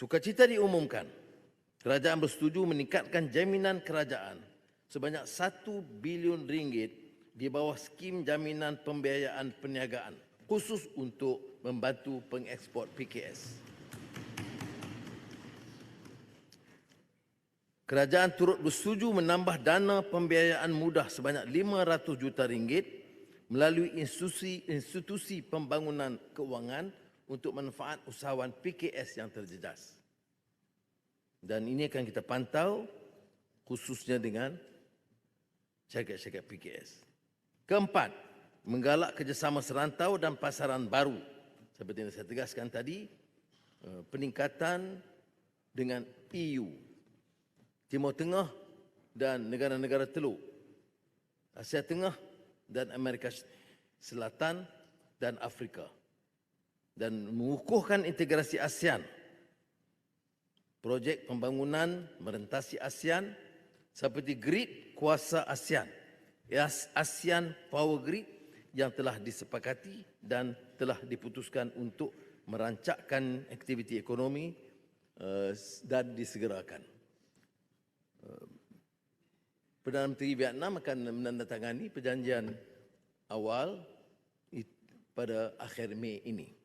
Sukacita diumumkan, kerajaan bersetuju meningkatkan jaminan kerajaan sebanyak 1 bilion ringgit di bawah skim jaminan pembiayaan perniagaan khusus untuk membantu pengeksport PKS. Kerajaan turut bersetuju menambah dana pembiayaan mudah sebanyak 500 juta ringgit melalui institusi institusi pembangunan keuangan untuk manfaat usahawan PKS yang terjejas. Dan ini akan kita pantau khususnya dengan syarikat-syarikat PKS. Keempat, menggalak kerjasama serantau dan pasaran baru. Seperti yang saya tegaskan tadi, eh, peningkatan dengan EU, Timur Tengah dan negara-negara teluk, Asia Tengah dan Amerika Selatan dan Afrika. Dan mengukuhkan integrasi ASEAN. Projek pembangunan merentasi ASEAN seperti grid kuasa ASEAN, ASEAN Power Grid yang telah disepakati dan telah diputuskan untuk merancakkan aktiviti ekonomi uh, dan disegerakan. Uh, Perdana Menteri Vietnam akan menandatangani perjanjian awal pada akhir Mei ini.